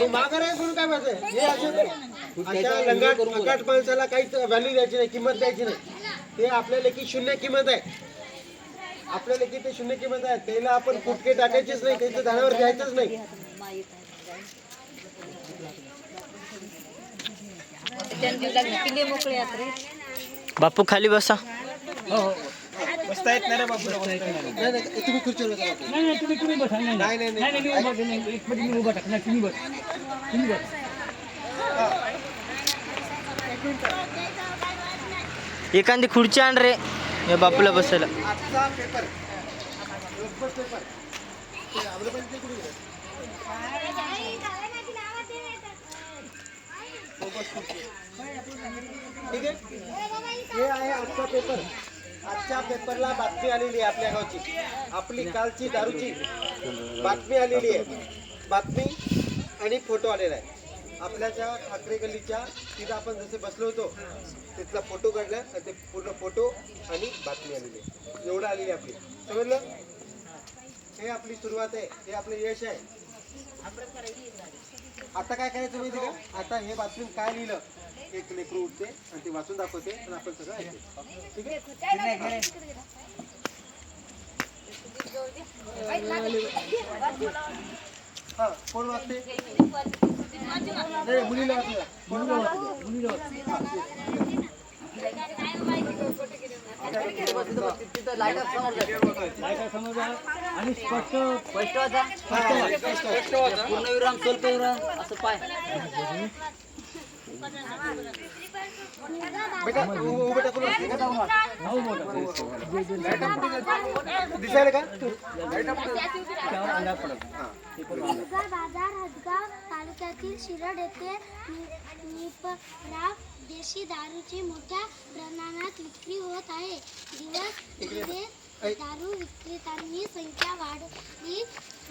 मग माघार आहे म्हणून काय पाहिजे हे असे अशा लंगाट अकाट माणसाला काहीच व्हॅल्यू द्यायची नाही किंमत द्यायची नाही. ते आपल्या लेखी शून्य किंमत आहे. आपल्या लेखी ते शून्य किंमत आहे. त्याला आपण कुटके टाकायचीच नाही त्याचं झाडावर घ्यायचंच नाही. बापू खाली बसा. बसता येत नाही रे बापू नाही. नाही तुम्ही खुर्चीवर बसा. बापू. नाही नाही तुम्ही तुम्ही बसा नाही नाही. नाही नाही नाही मी उभा नाही एक मध्ये मी उभा टाक नाही तुम्ही बस. तुम्ही बस. एखादी खुर्ची आण रे. या बापूला बसायला. आजचा पेपर. लोकमत पेपर. ते आपलं पण ते कुठे गेलं? ठीक आहे? हे आहे आजचा पेपर. आजच्या पेपरला बातमी आलेली आहे आपल्या गावची. आपली कालची दारूची बातमी आलेली आहे. बातमी आणि फोटो आलेला आहे. आपल्याच्या ठाकरे गल्लीच्या तिथं आपण जसे बसलो होतो तिथला फोटो काढला आणि ते पूर्ण फोटो आणि बातमी आलेली आहे. एवढं आलेली आहे आपली. समजलं? हे आपली सुरुवात आहे. हे आपलं यश आहे. आता काय करायचं माहिती का? आता हे बातमी काय लिहिलं? एक लेकरू उठते आणि ते वाचून दाखवते आणि आपण सगळं ऐकतो. ठीक आहे? हा कोण वाचते? नाही, मुलीला वाचलं मुलीला वाचूया. बायका समजा आणि स्पष्ट पूर्णविराम स्वल्पविराम असं पाय बेटा उ- उभं टाकून वाचते का भाऊ मोठा दिसायला का तालुक्यातील शिरड येथे निपरा देशी दारूची मोठ्या प्रमाणात विक्री होत आहे. दिवस दारू विक्रेत्यांनी संख्या वाढली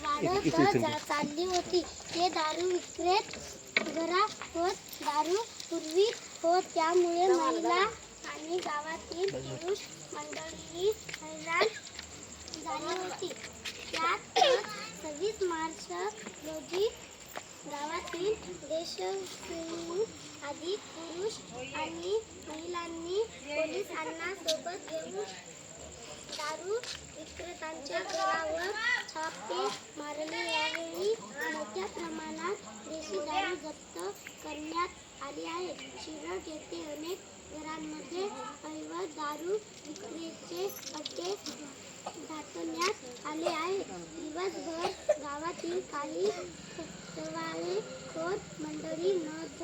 वाढत चालली होती. हे दारू विक्रेत घरा होत दारू पूर्वी होत. त्यामुळे महिला आणि गावातील पुरुष मंडळी हैराण झाली होती. त्यात सव्वीस मार्च रोजी गावातील देशस्वीहून अधिक पुरुष आणि महिलांनी पोलिसांना सोबत घेऊन दारू विक्रेत्यांच्या घरावर छापे मारले. यावेळी मोठ्या प्रमाणात देशी दारू जप्त करण्यात आली आहे. शिरड येथे अनेक घरांमध्ये अवैध दारू विक्रीचे अड्डे दाखवण्यात आले आहे दिवसभर गावातील काही टवाळे खोर मंडळी नद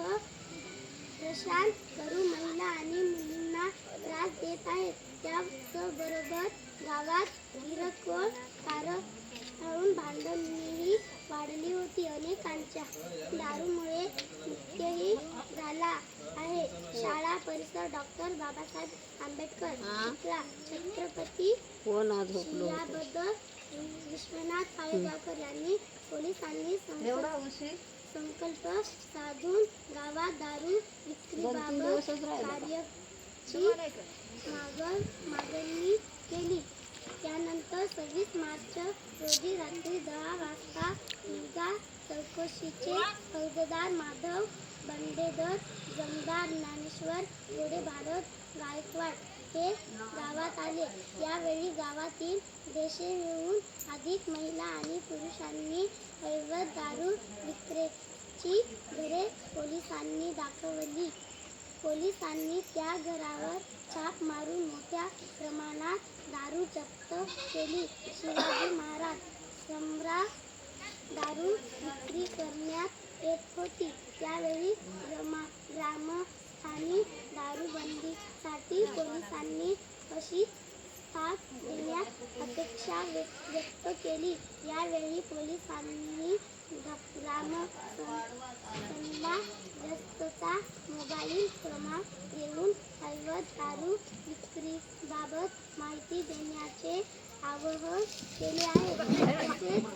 प्रशांत करून महिला आणि मुलींना त्रास देत आहेत. त्याचबरोबर गावात किरकोळ कारण भांडणही वाढली होती. अनेकांच्या दारूमुळे मृत्यूही झाला आहे. शाळा परिसर डॉक्टर बाबासाहेब आंबेडकर छत्रपती कोण विश्वनाथ पाळेगावकर यांनी पोलिसांनी संकल्प साधून गावात दारू विक्रीबाबत कार्याची मागणी केली. त्यानंतर सव्वीस मार्च रोजी रात्री दहा वाजता मुलगा चौकशीचे फौजदार माधव बंडेदर जमदार ज्ञानेश्वर गोडे भारत गायकवाड ते गावात आले. यावेळी गावातील देशे मिळून अधिक महिला आणि पुरुषांनी अवैध दारू विक्रेची घरे पोलिसांनी दाखवली. पोलिसांनी त्या घरावर छाप मारून मोठ्या प्रमाणात दारू जप्त केली. शिवाजी महाराज सम्राट दारू विक्री करण्यात येत होती. त्यावेळी रमा आणि दारूबंदीसाठी पोलिसांनी अशी साथ देण्यात अपेक्षा व्यक्त व्यक्त केली. यावेळी पोलिसांनी ग्रामस्थांना रस्त्याचा मोबाईल क्रमांक देऊन अवैध दारू विक्रीबाबत माहिती देण्याचे आवाहन केले आहे.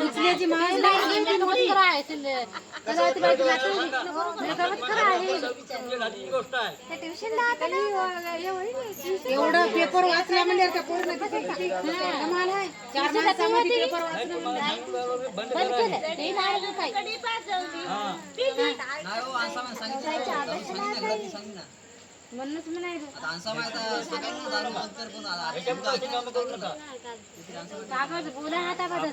उचल्याची एवढं पेपर वाचला म्हणजे आता पूर्ण किती किती? कमाल आहे. चार माणसामध्ये पेपर वाचलं म्हणूनच म्हणायचं कागद बोला हातामध्ये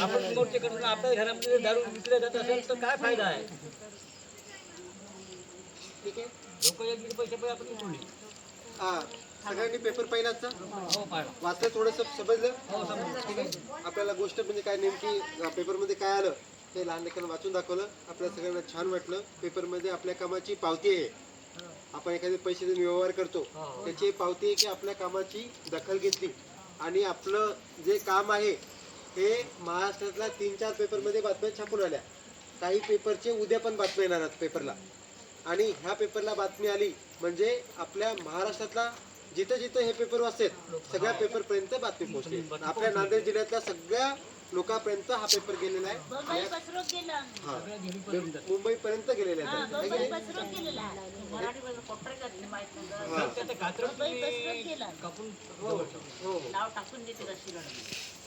आपण गोष्टी करून आपल्या घरामध्ये दारू विकल्या जात असेल तर काय फायदा आहे? ठीक आहे? लोक एक पैसे पण आपण. हा सगळ्यांनी पेपर पहिलाच? हो पाहिलं वाचलं थोडंसं समजलं? हो आपल्याला गोष्ट म्हणजे काय नेमकी पेपरमध्ये काय आलं ते लहान लेकरांना वाचून दाखवलं. आपल्या सगळ्यांना छान वाटलं. पेपरमध्ये आपल्या कामाची पावती आहे. आपण एखादे पैसे देऊन व्यवहार करतो. त्याची पावती आहे की आपल्या कामाची दखल घेतली. आणि आपलं जे काम आहे हे महाराष्ट्रातल्या तीन चार पेपरमध्ये बातम्या छापून आल्या. काही पेपरचे उद्या पण बातम्या येणार आहेत पेपरला आणि ह्या पेपरला बातमी आली म्हणजे आपल्या महाराष्ट्रातला जिथं जिथं हे पेपर वाचतात सगळ्या पेपरपर्यंत बातमी पोहोचली आपल्या नांदेड जिल्ह्यातल्या सगळ्या लोकांपर्यंत हा पेपर गेलेला आहे. हा. मुंबई पर्यंत गेलेला आहे. है? हा.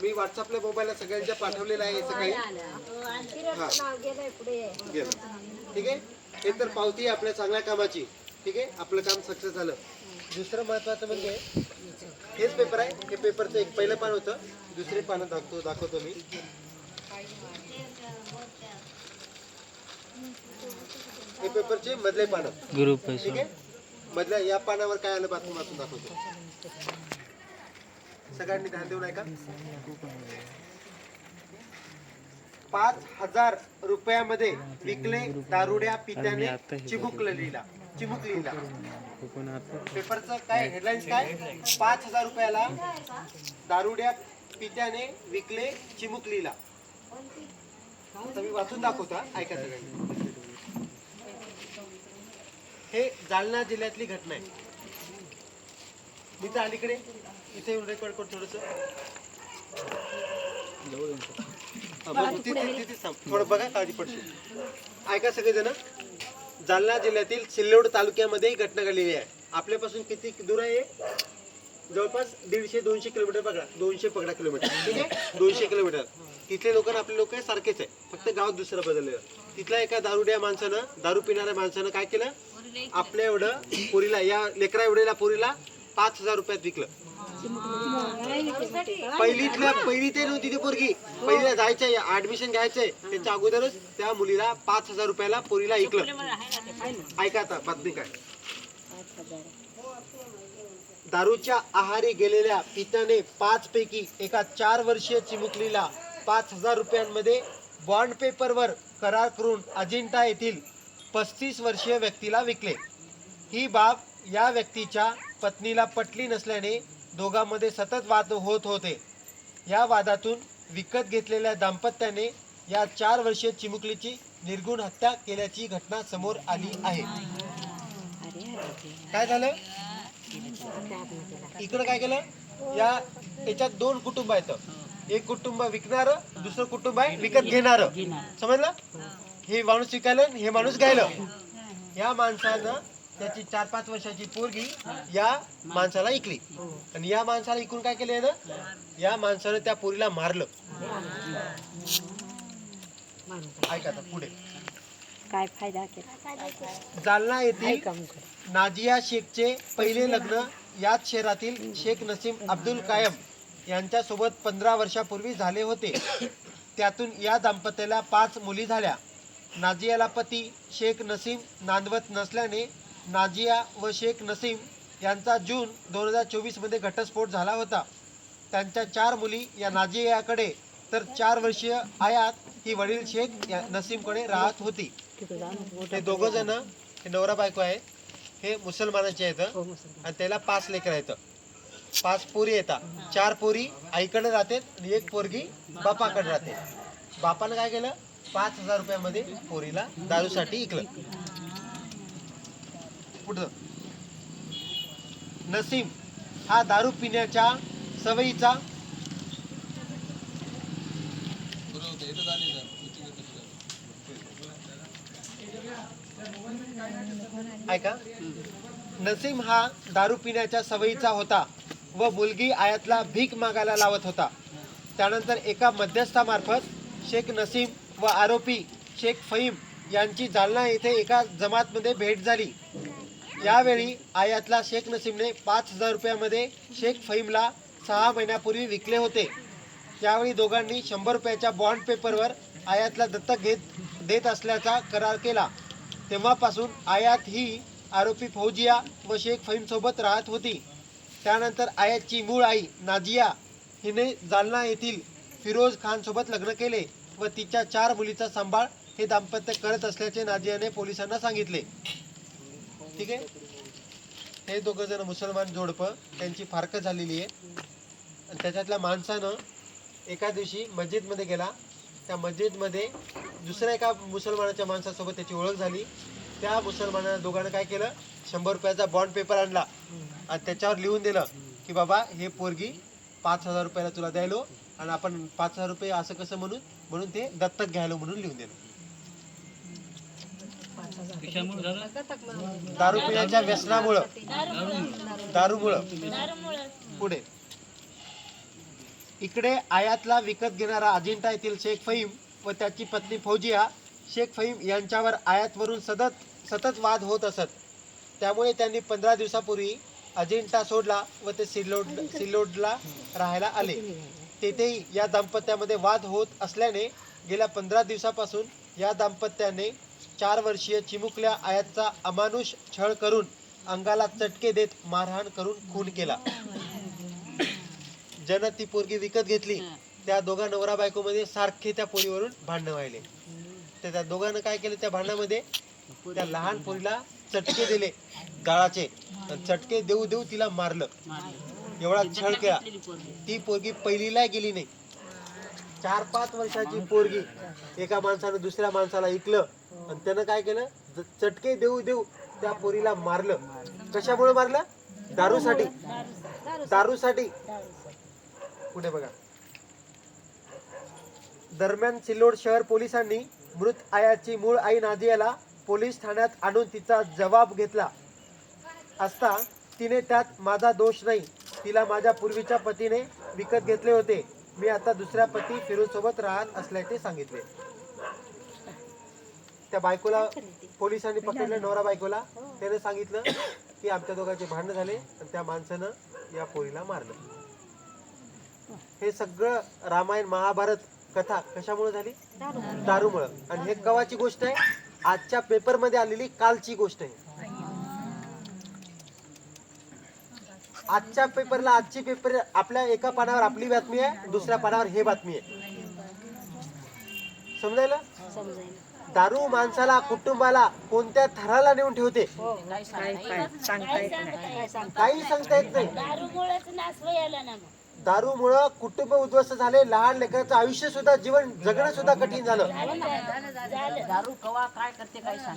मी व्हॉट्सअपला मोबाईलला सगळ्यांच्या पाठवलेलं आहे सकाळी. हा गेलं. ठीक आहे? हे तर पावती आपल्या चांगल्या कामाची. ठीक आहे? आपलं काम सक्सेस झालं. दुसरं महत्वाचं म्हणजे हेच पेपर आहे. हे पेपरचं एक पहिलं पान होतं. दुसरे पानं दाखवतो दाखवतो मी. हे पेपरचे मधले पानं. ग्रुप ठीक आहे? मधल्या या पानावर काय आलं वाचून दाखवतो. सगळ्यांनी ध्यान देऊन ऐका पाच हजार रुपयामध्ये विकले दारुड्या पित्याने चिमुकलेला चिमुकलीला पेपरचं काय हेडलाईन्स काय? पाच हजार रुपयाला दारुड्या पित्याने विकले चिमुकलीला. आता मी वाचून दाखवतो ऐका सगळ्यांनी. हे जालना जिल्ह्यातली घटना आहे. मी तर अलीकडे इथे येऊन रेकॉर्ड करतो थोडस. थोडं बघा काळजी पडते ऐका सगळेजण. जालना जिल्ह्यातील सिल्लोड तालुक्यामध्ये ही घटना घडलेली आहे. आपल्यापासून किती दूर आहे जवळपास दीडशे दोनशे किलोमीटर पकडा. दोनशे पकडा किलोमीटर. ठीक आहे? दोनशे किलोमीटर. तिथले लोक आपले लोक सारखेच आहे. फक्त गाव दुसरं बदललेलं. तिथल्या एका दारुड्या माणसानं दारू पिणाऱ्या माणसानं काय केलं? आपल्या एवढं पोरीला या लेकरा एवढेला पोरीला पाच हजार रुपयात विकलं. पहिलीतल्या पहिली ते नव्हती ती पोरगी. पहिलीला जायचंय ऍडमिशन घ्यायचंय. त्याच्या अगोदरच त्या मुलीला पाच हजार रुपयाला पोरीला ऐकलं ऐका आता बातमी काय. दारूच्या आहारी गेलेल्या पित्याने पाच पैकी एका चार वर्षीय चिमुकलीला पाच हजार रुपयांमध्ये बॉन्ड पेपरवर करार करून अजिंठा येथील पस्तीस वर्षीय व्यक्तीला विकले. ही बाब या व्यक्तीच्या पत्नीला पटली नसल्याने दोघांमध्ये सतत वाद होत होते. या वादातून विकत घेतलेल्या दाम्पत्याने या चार वर्षीय चिमुकलीची निर्गुण हत्या केल्याची घटना समोर आली आहे. काय झालं? इकडं काय केलं? या याच्यात दोन कुटुंब आहेत. एक कुटुंब विकणार दुसरं कुटुंब आहे विकत घेणार. समजलं? हे माणूस विकायला हे माणूस घ्यायला. या माणसानं त्याची चार पाच वर्षाची पोरगी या माणसाला ऐकली आणि या माणसाला इकून काय केलं ना या माणसानं त्या पोरीला मारलं. ऐका पुढे. काय फायदा जालना येथील नाजिया शेखचे पहिले लग्न याच शहरातील शेख नसीम अब्दुल कायम यांच्यासोबत पंधरा वर्षापूर्वी झाले होते. त्यातून या दाम्पत्याला पाच मुली झाल्या. नाजियाला पती शेख नसीम नांदवत नसल्याने नाजिया व शेख नसीम यांचा जून दोन हजार चोवीसमध्ये घटस्फोट झाला होता. त्यांच्या चार मुली या नाजियाकडे तर चार वर्षीय आयात ही वडील शेख या- नसीमकडे राहत होती. हे दोघं जण हे नवरा बायको आहे हे मुसलमानाचे आहेत आणि त्याला पाच लेकर आहेत. पाच पोरी येतात चार पोरी आईकडे राहते आणि एक पोरगी बापाकडे राहते. बापानं काय केलं? पाच हजार रुपयामध्ये पोरीला दारूसाठी इकलं पुढं. नसीम हा दारू पिण्याच्या सवयीचा ऐका. नसीम हा दारू पिण्याच्या सवयीचा होता व मुलगी आयातला भीक मागायला लावत होता. त्यानंतर एका मध्यस्थामार्फत शेख नसीम व आरोपी शेख फहीम यांची जालना येथे एका जमातमध्ये भेट झाली. यावेळी आयातला शेख नसीमने पाच हजार रुपयामध्ये शेख फहीमला सहा महिन्यापूर्वी विकले होते. त्यावेळी दोघांनी शंभर रुपयाच्या बॉन्ड पेपरवर आयातला दत्तक घेत देत असल्याचा करार केला. तेव्हापासून आयात ही आरोपी फौजिया व शेख फहीमसोबत राहत होती. त्यानंतर आयातची मूळ आई नाजिया हिने जालना येथील फिरोज खानसोबत लग्न केले व तिच्या चार मुलीचा सांभाळ हे दाम्पत्य करत असल्याचे नाजियाने पोलिसांना सांगितले. ठीक आहे? हे दोघं जण मुसलमान जोडपं त्यांची फारकत झालेली आहे. आणि त्याच्यातल्या माणसानं एका दिवशी मस्जिदमध्ये गेला. त्या मस्जिदमध्ये दुसऱ्या एका मुसलमानाच्या माणसासोबत त्याची ओळख झाली. त्या मुसलमाना दोघांना काय केलं? शंभर रुपयाचा बॉन्ड पेपर आणला. आणि त्याच्यावर लिहून दिलं की बाबा हे पोरगी पाच हजार रुपयाला तुला द्यायलो आणि आपण पाच हजार रुपये असं कसं म्हणून म्हणून ते दत्तक घ्यायलो म्हणून लिहून दिलं. दारू पिण्याच्या व्यसनामुळं. दारूमुळं. पुढे. इकडे आयातला विकत घेणारा अजिंठा येथील शेख फहीम व त्याची पत्नी फौजिया शेख फहीम यांच्यावर आयातवरून सतत सतत वाद होत असत. त्यामुळे त्यांनी पंधरा दिवसापूर्वी अजिंठा सोडला व ते सिल्लोड सिल्लोडला राहायला आले. तेथेही या दाम्पत्यामध्ये वाद होत असल्याने गेल्या पंधरा दिवसापासून या दाम्पत्याने चार वर्षीय चिमुकल्या आयातचा अमानुष छळ करून अंगाला चटके देत मारहाण करून खून केला. ज्यानं ती पोरगी विकत घेतली त्या दोघा नवरा बायकोमध्ये सारखे त्या पोरीवरून भांडणं व्हायले. तर त्या दोघांनं काय केलं त्या भांडणामध्ये त्या लहान पोरीला चटके दिले गाळाचे. चटके देऊ देऊ तिला मारलं. एवढा छळ केला. ती पोरगी पहिलीला गेली नाही. चार पाच वर्षाची पोरगी एका माणसानं दुसऱ्या माणसाला ऐकलं आणि त्यानं काय केलं? ज- चटके देऊ देऊ त्या पोरीला मारलं. कशामुळे मारलं? दारूसाठी. दारूसाठी. पुढे बघा. दरम्यान सिल्लोड शहर पोलिसांनी मृत आयाची मूळ आई नादियाला पोलीस ठाण्यात आणून तिचा जबाब घेतला. असता तिने त्यात माझा दोष नाही. तिला माझ्या पूर्वीच्या पतीने विकत घेतले होते. मी आता दुसऱ्या पती फिरोज सोबत राहत असल्याचे सांगितले. त्या बायकोला पोलिसांनी पकडलं नवरा बायकोला. त्याने सांगितलं की आमच्या दोघांचे भांडण झाले आणि त्या माणसानं या पोरीला मारलं. हे सगळं रामायण महाभारत कथा कशामुळे झाली? दारूमुळं. आणि हे कवाची गोष्ट आहे? आजच्या पेपरमध्ये आलेली कालची गोष्ट आहे. आजच्या पेपरला आजची पेपर आपल्या एका पानावर आपली बातमी आहे दुसऱ्या पानावर हे बातमी आहे. समजायला. दारू माणसाला कुटुंबाला कोणत्या थराला नेऊन ठेवते? काही सांगता येत नाही. दारूमुळेच नाश व्हायला ना मग. दारूमुळं कुटुंब उद्ध्वस्त झाले लहान लेकराचं आयुष्य सुद्धा जीवन जगणं सुद्धा कठीण झालं.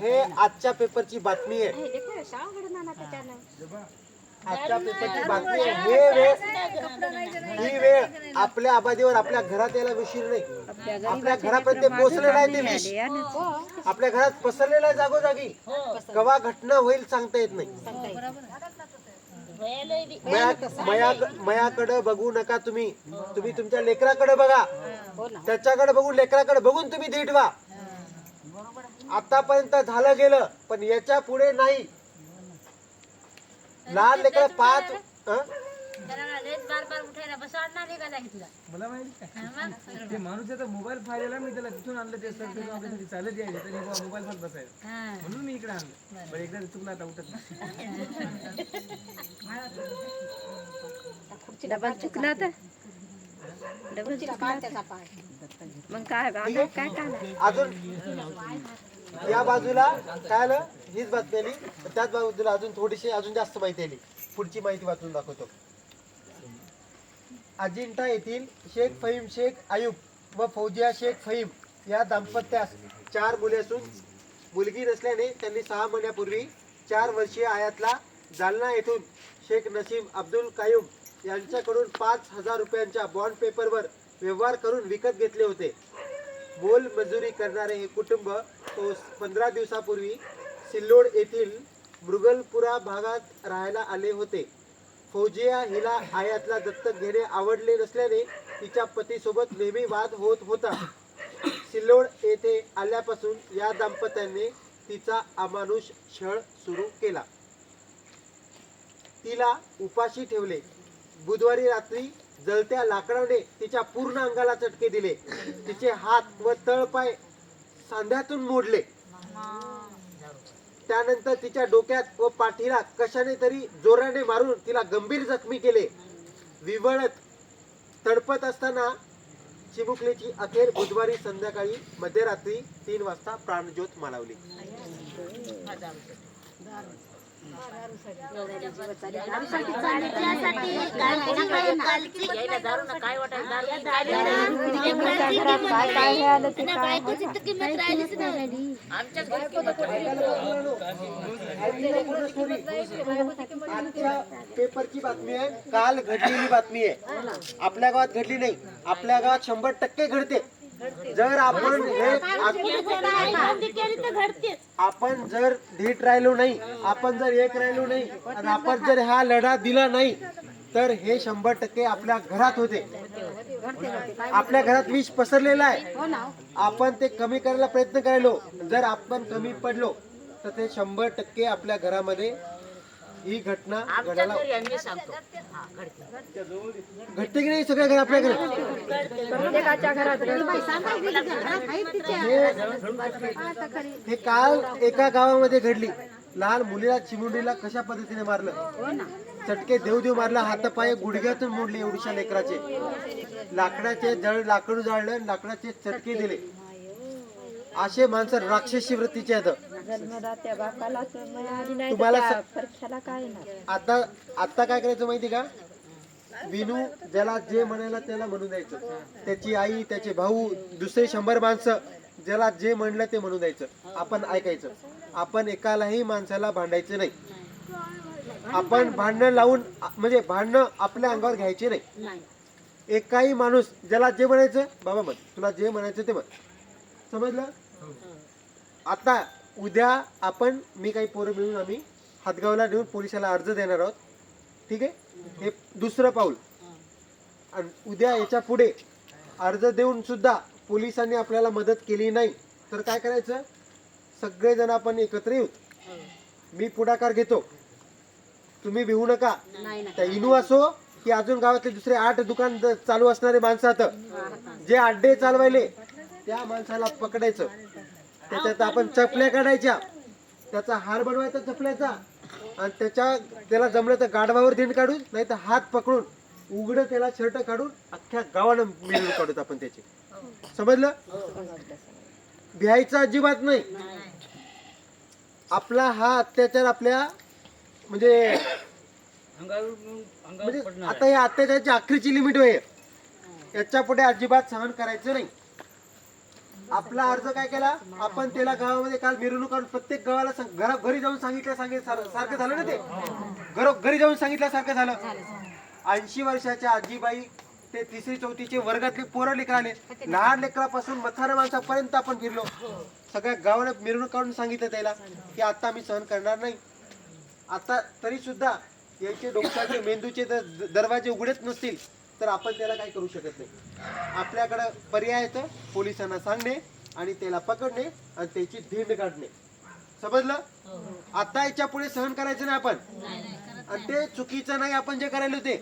हे आजच्या पेपरची बातमी आहे. आजच्या पेपरची बातमी आहे. हे वेळ ही वेळ आपल्या आबादीवर आपल्या घरात यायला उशीर नाही. आपल्या घरापर्यंत ते पोहोचले नाही ते विष. आपल्या घरात पसरलेला आहे जागोजागी कवा घटना होईल सांगता येत नाही. मया- मया- मयाकडे बघू नका तुम्ही. तुम्ही तुमच्या लेकराकडे बघा. त्याच्याकडे बघून लेकराकडे बघून तुम्ही धीट व्हा. आतापर्यंत झालं गेलं पण याच्यापुढे नाही. लहान लेकर पाच हं? बार बार उठायला बस वाटणार नाही का जागी तुला. मला माहिती काय ते माणूस त्याचा मोबाईल फायला मी त्याला तिथून आणलं ते सर आपल्यासाठी चालत यायचे तरी मोबाईल फात बसायला म्हणून मी इकडे आणलं. बरं. एकदा चुकला आता उठत नाही. डबल चुकला त्याचा पाय मग काय काय काय? अजून या बाजूला काय आलं? हीच बातमी आली. त्याच बाजूला अजून थोडीशी अजून जास्त माहिती आली. पुढची माहिती वाचून दाखवतो. अजिंठा येथील शेख फहीम शेख आयुब व फौजिया शेख फहीम या दाम्पत्यास चार मुले असून मुलगी नसल्याने त्यांनी सहा महिन्यापूर्वी चार वर्षीय आयातला जालना येथून शेख नसीम अब्दुल कायूम यांच्याकडून पाच हजार रुपयांच्या बॉन्ड पेपरवर व्यवहार करून विकत घेतले होते. मोल मजुरी करणारे हे कुटुंब पंधरा दिवसापूर्वी सिल्लोड येथील मृगलपुरा भागात राहायला आले होते. फौजिया हिला आयातला दत्तक घेणे आवडले नसल्याने तिच्या पतीसोबत नेहमी वाद होत होता. सिल्लोड येथे आल्यापासून या दाम्पत्याने तिचा अमानुष छळ सुरू केला. तिला उपाशी ठेवले. बुधवारी रात्री जळत्या लाकडाने तिच्या पूर्ण अंगाला चटके दिले. तिचे हात व तळपाय सांध्यातून मोडले. त्यानंतर तिच्या डोक्यात व पाठीला कशाने तरी जोराने मारून तिला गंभीर जखमी केले. विवळत तडपत असताना चिमुकलीची अखेर बुधवारी संध्याकाळी मध्यरात्री तीन वाजता प्राणज्योत मालवली. काय वाटायला दारू तुमच्या घरात काय काय हे आलं ते काय आमच्याच घरी किंमत नाही. आजच्या पेपरची बातमी आहे. काल घडलेली बातमी आहे. आपल्या गावात घडली नाही. आपल्या गावात शंभर टक्के घडते. जर आपण हे आपण जर धीट राहिलो नाही आपण जर एक राहिलो नाही आणि आपण जर हा लढा दिला नाही तर हे शंभर टक्के आपल्या घरात होते. आपल्या घरात विष पसरलेला आहे. आपण ते कमी करायला प्रयत्न करायलो. जर आपण कमी पडलो तर ते शंभर टक्के आपल्या घरामध्ये ही घटना घडायला हा, घडते. की नाही? सगळ्या घर आपल्या घरात? हे काल एका गावामध्ये घडली. लहान मुलीला चिमुंडीला कशा पद्धतीने मारलं? चटके देव देव मारला हातापाय गुडघ्यातून मोडले एवढीशा लेकराचे. लाकडाचे जळ लाकड जाळलं लाकडाचे चटके दिले. असे माणसं राक्षसी वृत्तीचे आहेत. तुम्हाला आता आता काय करायचं माहिती का? विनू ज्याला जे म्हणायला त्याला म्हणून द्यायचं. त्याची आई त्याचे भाऊ दुसरे शंभर माणसं ज्याला जे म्हणलं ते म्हणून द्यायचं. आपण ऐकायचं. आपण एकालाही माणसाला भांडायचं नाही. आपण भांडणं लावून म्हणजे भांडणं आपल्या अंगावर घ्यायचे नाही. एकाही माणूस ज्याला जे म्हणायचं बाबा म्हण तुला जे म्हणायचं ते म्हण. समजलं? आता उद्या आपण मी काही पोरं मिळून आम्ही हातगावला नेऊन पोलिसाला अर्ज देणार आहोत. ठीक आहे? हे दुसरं पाऊल. आणि उद्या याच्यापुढे अर्ज देऊन सुद्धा पोलिसांनी आपल्याला मदत केली नाही तर काय करायचं? सगळेजण आपण एकत्र येऊ. मी पुढाकार घेतो. तुम्ही भिवू नका. त्या इनू असो की अजून गावातले दुसरे आठ दुकान चालू असणारे माणसं आता. जे अड्डे चालवायले त्या माणसाला पकडायचं. त्याच्यात आपण चपल्या काढायच्या. त्याचा हार बनवायचा चपल्याचा. आणि त्याच्या त्याला जमलं तर गाढवावर दिंड काढून नाही तर हात पकडून उघड त्याला शर्ट काढून अख्ख्या गावानं मिळून काढूत आपण त्याचे. समजलं? भ्यायचं अजिबात नाही. आपला हा अत्याचार आपल्या म्हणजे म्हणजे आता या अत्याचाराची अखेरची लिमिट आहे याच्यापुढे अजिबात सहन करायचं नाही. आपला अर्ज काय केला? आपण त्याला गावामध्ये काल मिरवणूक काढून प्रत्येक गावाला सांग- घरा घरी जाऊन सांगितलं सांगितलं सार- सारखं झालं ना ते? घरो घरी जाऊन सांगितल्यासारखं झालं. ऐंशी वर्षाच्या आजीबाई ते तिसरी चौथीचे वर्गातले पोरं लेकर आले. लहान लेकरापासून मथारा माणसापर्यंत आपण फिरलो. सगळ्या गावाला मिरवणूक काढून सांगितलं त्याला की आता आम्ही सहन करणार नाही. आता तरी सुद्धा याचे डोक्याचे मेंदूचे जर दरवाजे उघडेच नसतील तर आपण त्याला काही करू शकत नाही. आपल्याकडं पर्याय येतं पोलिसांना सांगणे आणि त्याला पकडणे आणि त्याची धिंड काढणे. समजलं? आता याच्यापुढे सहन करायचं नाही आपण. आणि ते चुकीचं नाही आपण जे करायला होते.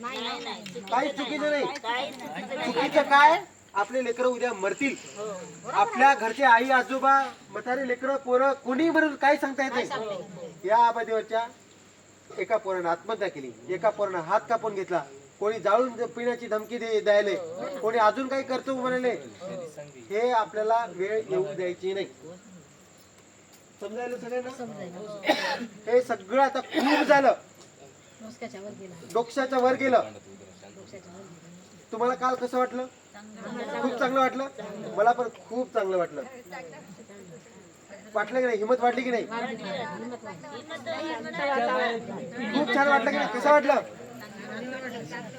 काही चुकीचं नाही. चुकीचं काय? आपले लेकरं उद्या मरतील. आपल्या घरचे आई आजोबा म्हातारे लेकरं पोरं कोणी मरून काही सांगता येत नाही. या आबादीवरच्या एका पोरानं आत्महत्या केली. एका पोरानं हात कापून घेतला. कोणी जाळून पिण्याची धमकी दे द्यायले. कोणी अजून काही करतो म्हणाले. हे आपल्याला वेळ येऊ द्यायची नाही. समजायला सगळ्यांना? हे सगळं आता खूप झालं. डोक्याच्या वर गेलं. तुम्हाला काल कसं वाटलं? खूप चांगलं वाटलं? मला पण खूप चांगलं वाटलं. वाटलं की नाही? हिंमत वाटली की नाही? खूप छान वाटलं की नाही? कसं वाटलं?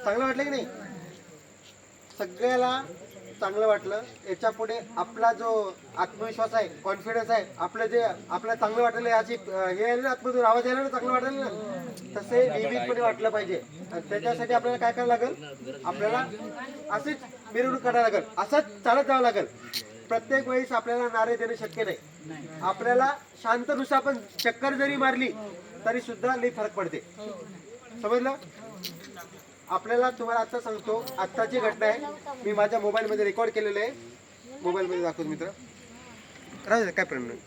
चांगलं वाटलं की नाही? सगळ्याला चांगलं वाटलं. याच्यापुढे आपला जो आत्मविश्वास आहे कॉन्फिडन्स आहे आपलं जे आपल्याला चांगलं वाटलं याची हे आहे ना आत्मधून आवाज यायला ना चांगलं वाटलं ना तसे नियमितपणे वाटलं पाहिजे. त्याच्यासाठी आपल्याला काय करावं लागेल? आपल्याला असेच मिरवणूक करावं लागेल. असंच चालत जावं लागेल. प्रत्येक वेळेस आपल्याला नारे देणे शक्य नाही. आपल्याला शांत नुसार पण चक्कर जरी मारली तरी सुद्धा लई फरक पडते. समजलं? आपल्याला तुम्हाला आता सांगतो आत्ताची घटना आहे. मी माझ्या मोबाईलमध्ये रेकॉर्ड केलेलं आहे. मोबाईलमध्ये दाखवतो मित्र. राहू काय प्रॉब्लेम नाही.